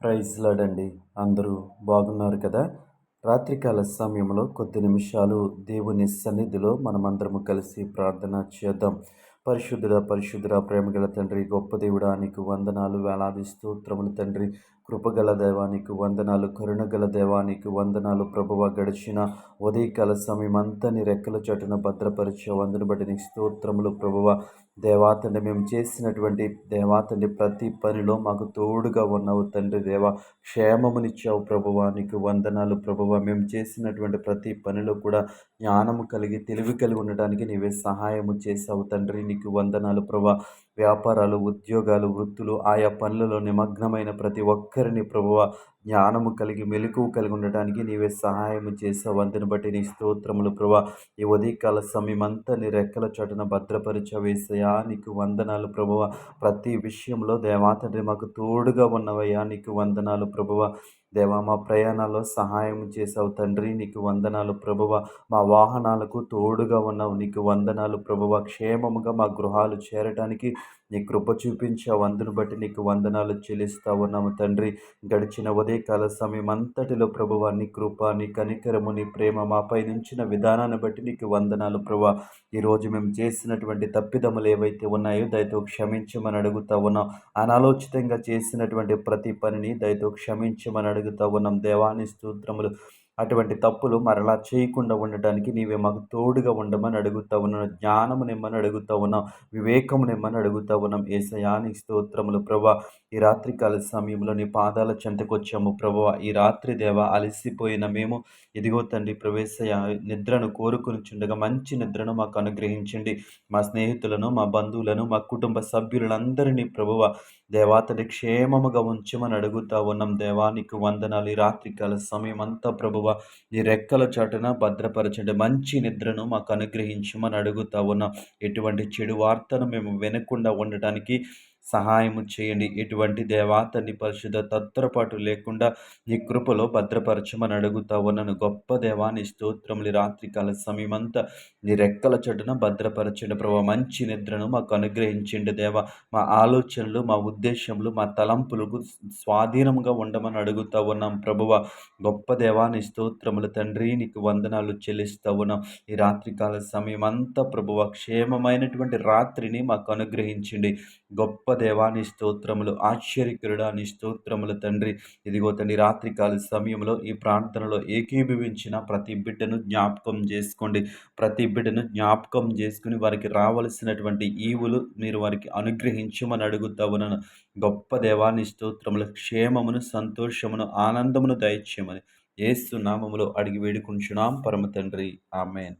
Praise లాడండి అందరూ బాగున్నారు కదా? రాత్రికాల సమయంలో కొద్ది నిమిషాలు దేవుని సన్నిధిలో మనమందరము కలిసి ప్రార్థన చేద్దాం. పరిశుద్ధుడ పరిశుద్ధుడ ప్రేమగల తండ్రి గొప్ప దేవుడా నీకు వందనాలు వేలాది స్తోత్రములు తండ్రి. కృపగల దైవానికి వందనాలు కరుణగల దేవానికి వందనాలు. ప్రభువ గడిచిన ఉదయకాల సమయం నీ రెక్కల చటున భద్రపరిచే వందను బట్టి నీకు స్తోత్రములు ప్రభువ. దేవాతండి మేము చేసినటువంటి దేవాతండి ప్రతి పనిలో మాకు తోడుగా ఉన్నావు తండ్రి దేవ. క్షేమమునిచ్చావు ప్రభువ నీకు వందనాలు ప్రభువ. మేము చేసినటువంటి ప్రతి పనిలో కూడా జ్ఞానము కలిగి తెలివి కలిగి ఉండడానికి నీవే సహాయము చేసావు తండ్రి నీకు వందనాలు ప్రభా వ్యాపారాలు ఉద్యోగాలు వృత్తులు ఆయా పనులలో నిమగ్నమైన ప్రతి ఒక్కరిని ప్రభువ జ్ఞానము కలిగి మెలకువ కలిగి ఉండటానికి నీవే సహాయం చేసావు. అందుని బట్టి నీ స్తోత్రములు ప్రభా ఈ ఉదయకాల సమయమంతా నీ రెక్కల చటున భద్రపరిచ వేసయా నీకు వందనాలు ప్రభువ. ప్రతి విషయంలో దేవాతండ్రి మాకు తోడుగా ఉన్నవయ్యా. నీకు వందనాలు ప్రభువ. దేవా మా ప్రయాణాల్లో సహాయం చేసావు తండ్రి. నీకు వందనాలు ప్రభువ. మా వాహనాలకు తోడుగా ఉన్నావు. నీకు వందనాలు ప్రభువ. క్షేమముగా మా గృహాలు చేరటానికి నీ కృప చూపించావు. అందును బట్టి నీకు వందనాలు చెల్లిస్తా ఉన్నాము తండ్రి. గడిచిన ఉదయకాల సమయం అంతటిలో ప్రభువ నీ కృప నీ కనికరము నీ ప్రేమ మాపై నుంచిన విధానాన్ని బట్టి నీకు వందనాలు ప్రభా ఈరోజు మేము చేసినటువంటి తప్పిదములు ఏవైతే ఉన్నాయో దయతో క్షమించమని అడుగుతా ఉన్నాం. అనాలోచితంగా చేసినటువంటి ప్రతి పనిని దయతో క్షమించమని అడుగుతా ఉన్నాం. దేవాని స్తోత్రములు అటువంటి తప్పులు మరలా చేయకుండా ఉండటానికి నీవే మాకు తోడుగా ఉండమని అడుగుతా ఉన్నాను జ్ఞానము నిమ్మని అడుగుతా ఉన్నాం వివేకము నిమ్మని అడుగుతా ఉన్నాం ఏసయాని స్తోత్రములు ప్రభా. ఈ రాత్రికాల సమయంలో నీ పాదాల చెంతకొచ్చాము ప్రభా. ఈ రాత్రి దేవ అలసిపోయిన మేము. ఇదిగో తండ్రి ప్రవేశయ నిద్రను కోరుకుని చుండగా మంచి నిద్రను మాకు అనుగ్రహించండి. మా స్నేహితులను మా బంధువులను మా కుటుంబ సభ్యులందరినీ ప్రభువ దేవాతని క్షేమముగా ఉంచమని అడుగుతా ఉన్నాం. దేవానికి వందనాలు. ఈ రాత్రికాల సమయం అంతా ప్రభువ ఈ రెక్కల చాటున భద్రపరచండి. మంచి నిద్రను మాకు అనుగ్రహించమని అడుగుతా ఉన్నాం. ఎటువంటి చెడు వార్తను మేము వినకుండా ఉండటానికి సహాయము చేయండి. ఎటువంటి దేవాతని పరిశుద్ధ తత్రపాటు లేకుండా నీ కృపలో భద్రపరచమని అడుగుతా ఉన్నాను. గొప్ప దేవాని స్తోత్రములు రాత్రికాల సమయమంతా నీ రెక్కల చెడున భద్రపరచండి ప్రభావ మంచి నిద్రను మాకు అనుగ్రహించండి దేవ. మా ఆలోచనలు మా ఉద్దేశములు మా తలంపులకు స్వాధీనంగా ఉండమని అడుగుతా ఉన్నాం ప్రభువ. గొప్ప దేవాని స్తోత్రములు తండ్రి నీకు వందనాలు చెల్లిస్తా ఉన్నాం. ఈ రాత్రికాల సమయం అంతా ప్రభువ క్షేమమైనటువంటి రాత్రిని మాకు అనుగ్రహించండి. గొప్ప దేవాని స్తోత్రములు ఆశ్చర్యకరుడా నీ స్తోత్రములు తండ్రి. ఇదిగో తండ్రి రాత్రికాల సమయంలో ఈ ప్రార్థనలో ఏకీభవించిన ప్రతి బిడ్డను జ్ఞాపకం చేసుకోండి. ప్రతి బిడ్డను జ్ఞాపకం చేసుకుని వారికి రావలసినటువంటి ఈవులు మీరు వారికి అనుగ్రహించమని అడుగుతావునను గొప్ప దేవాన్ని స్తోత్రములు క్షేమమును సంతోషమును ఆనందమును దయచేయమని ఏసు నామములో అడిగి వేడుకుంటున్నాం. పరమ తండ్రి. ఆమెన్.